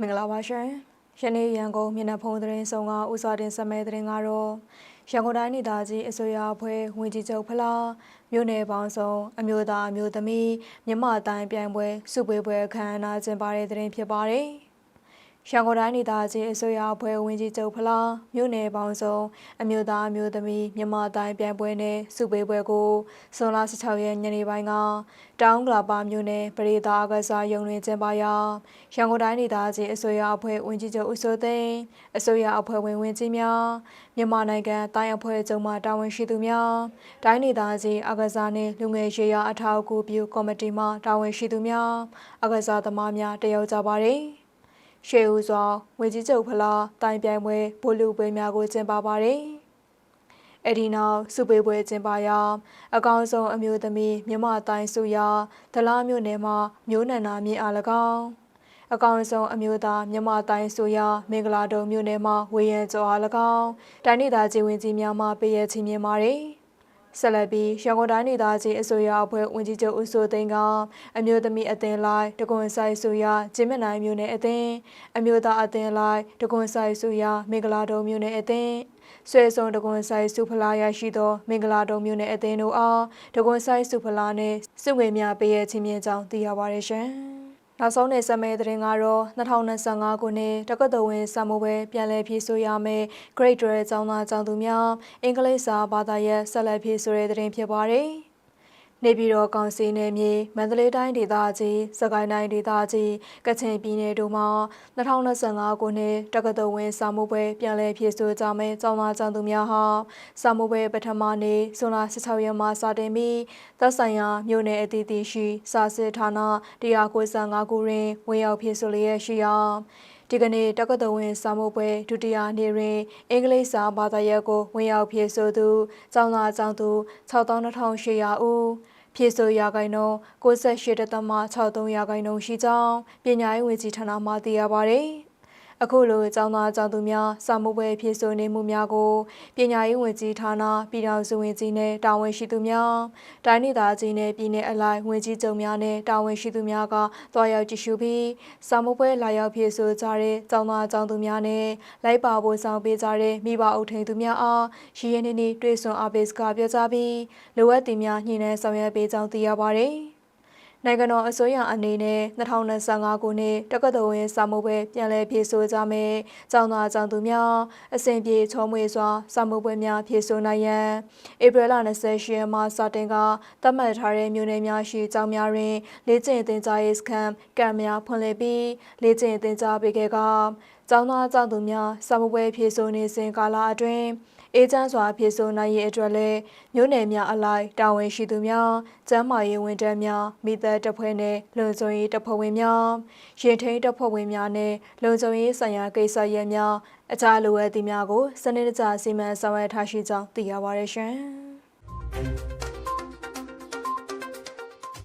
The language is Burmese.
မင်္ဂလာပါရှင်။ယနေ့ရန်ကုန်မျက်နှာဖုံးသတင်းဆောင်ကဥစွာတင်ဆက်မဲ့သတင်းကတော့ရန်ကုန်တိုင်းဒေသကြီးအစိုးရအဖွဲ့ဝင်ကြီးချုပ်ဖလားမြို့နယ်ပေါင်းစုံအမျိုးသားအမျိုးသမီးမြမအတိုင်းပြိုင်ပွဲစုပွဲပွဲအခမ်းအနားကျင်းပတဲ့သတင်းဖြစ်ပါတယ်။ ရန်ကုန်တိုင်းဒေသကြီးအစိုးရအဖွဲ့ဝင်ကြီးချုပ်ဖလားမြို့နယ်ပေါင်းစုံအမျိုးသားအမျိုးသမီးမြန်မာတိုင်းပြိုင်ပွဲနဲ့စုပေးပွဲကိုဇွန်လ16ရက်ညနေပိုင်းကတောင်ကလာပါမြို့နယ်ပရိသာကစားရုံတွင်ကျင်းပရာရန်ကုန်တိုင်းဒေသကြီးအစိုးရအဖွဲ့ဝင်ကြီးချုပ်ဦးစိုးသိန်းအစိုးရအဖွဲ့ဝင်ဝင်ကြီးများမြန်မာနိုင်ငံတိုင်းအဖွဲ့ချုပ်မှတာဝန်ရှိသူများတိုင်းဒေသကြီးအကစားနှင့်လူငယ်ရေးရာအထောက်အကူပြုကော်မတီမှတာဝန်ရှိသူများအကစားသမားများတက်ရောက်ကြပါသည် ရှေးဦးစွာငွေကြီးကျုပ်ဖလားတိုင်ပြိုင်ပွဲဘိုလ်လူပွဲများကိုကျင်းပပါတယ်။အဲ့ဒီနောက်စုပေးပွဲကျင်းပရာအကောင်းဆုံးအမျိုးသမီးမြမတိုင်းစုရဒလားမျိုးနယ်မှာမျိုးနန္နာမြင့်အား၎င်းအကောင်းဆုံးအမျိုးသားမြမတိုင်းဆိုရမင်္ဂလာတုံမြို့နယ်မှာဝေယံကျော်အား၎င်းတိုင်းဒေသကြီးဝင်ကြီးများမှပေးရချင်းမြင်ပါတယ်။ ဆက်လက်ပြီးရန်ကုန်တိုင်းဒေသကြီးအစိုးရအဖွဲ့ဝန်ကြီးချုပ်ဦးစိုးသိန်းကအမျိုးသမီးအသင်းလိုက်တကွန်ဆိုင်ဆိုရကျင်းမနိုင်မျိုးနယ်အသင်းအမျိုးသားအသင်းလိုက်တကွန်ဆိုင်ဆိုရမင်္ဂလာတုံမျိုးနယ်အသင်းဆွေစုံတကွန်ဆိုင်စုဖလားရရှိသောမင်္ဂလာတုံမျိုးနယ်အသင်းတို့အားတကွန်ဆိုင်စုဖလားနှင့်စုငွေများပေးရခြင်းမြင့်ကြောင်းသိရပါတယ်ရှင်။ နောက်ဆုံးနေစမဲသတင်းကတော့2025ခုနှစ်တက္ကသိုလ်ဝင်စာမိုးပွဲပြန်လည်ဖြည့်ဆို့ရမယ် Great Dre ကျောင်းသားကျောင်းသူများအင်္ဂလိပ်စာဘာသာရပ်ဆက်လက်ဖြည့်ဆို့တဲ့သတင်းဖြစ်ပါတယ်။ နေပြည်တော်ကောင်စီနယ်မြေမန္တလေးတိုင်းဒေသကြီးစကိုင်းတိုင်းဒေသကြီးကချင်ပြည်နယ်တို့မှာ2025ခုနှစ်တက္ကသိုလ်ဝင်စာမှုပွဲပြန်လည်ဖြည့်ဆို့ကြမယ့်ကျောင်းသားကျောင်းသူများဟာစာမှုပွဲပထမနေ့ဇွန်လ16ရက်မှာစတင်ပြီးသက်ဆိုင်ရာမြို့နယ်အသီးသီးရှိစာစစ်ဌာန195ခုတွင်ဝင်ရောက်ဖြည့်ဆို့လျက်ရှိရာ ဒီကနေ့တက္ကသိုလ်ဝင်စာမှုပွဲဒုတိယနေ့တွင်အင်္ဂလိပ်စာဘာသာရပ်ကိုဝင်ရောက်ဖြည့်ဆို့သူကျောင်းသားကျောင်းသူ62,800ဦးဖြည့်ဆို့ရာခိုင်နှုန်း68.63ရာခိုင်နှုန်းရှိကြောင်းပညာရေးဝန်ကြီးဌာနမှသိရပါဗျ။ အခုလိုအကြောင်းသားအကြောင်းသူများစာမှုပွဲဖြည့်ဆို့နေမှုများကိုပညာရေးဝန်ကြီးဌာနပြည်ထောင်စုဝန်ကြီးနဲ့တာဝန်ရှိသူများတိုင်းဒေသကြီးနဲ့ပြည်내အလိုက်ဝန်ကြီးချုပ်များနဲ့တာဝန်ရှိသူများကတွားရောက်ကြည့်ရှုပြီးစာမှုပွဲလာရောက်ဖြည့်ဆို့ကြတဲ့ကျောင်းသားအကြောင်းသူများနဲ့လိုက်ပါဖို့ဆောင်ပေးကြတဲ့မိဘအုပ်ထိန်သူများအားရည်ရင်းနှီးနှီးတွေ့ဆုံအားပေးစကားပြောကြားပြီးလိုအပ်သူများညှိနှိုင်းဆောင်ရွက်ပေးကြောင်းသိရပါတယ်။ နိုင်ငံတော်အစိုးရအနေနဲ့2025ခုနှစ်တက္ကသိုလ်ဝင်စာမှုပွဲပြန်လည်ဖြည့်ဆို့ကြမယ်။ကျောင်းသားကျောင်းသူများအစဉ်ပြေချောမွေစွာစာမှုပွဲများဖြည့်ဆို့နိုင်ရန်ဧပြီလ28ရက်မှစတင်ကသတ်မှတ်ထားတဲ့မြို့နယ်များရှိကျောင်းများတွင်လေ့ကျင့်သင်ကြားရေးစခန်းကံများဖွင့်လှစ်ပြီးလေ့ကျင့်သင်ကြားပေးခဲ့ကကျောင်းသားကျောင်းသူများစာမှုပွဲဖြည့်ဆို့နေစဉ်ကာလအတွင်းအေးချမ်းစွာဖြည့်ဆို့နိုင်ရေးအတွက်လည်းမြို့နယ်များအလိုက်တာဝန်ရှိသူများကျန်းမာရေးဝန်ထမ်းများမိသက်တပ်ဖွဲ့နှင့်လုံခြုံရေးတပ်ဖွဲ့ဝင်များရင်ထိန်တပ်ဖွဲ့ဝင်များနှင့်လုံခြုံရေးဆိုင်ရာကိစ္စရပ်များအခြားလိုအပ်သည့်များကိုစနစ်တကျစီမံဆောင်ရွက်ထားရှိကြောင်းသိရပါရရှင်။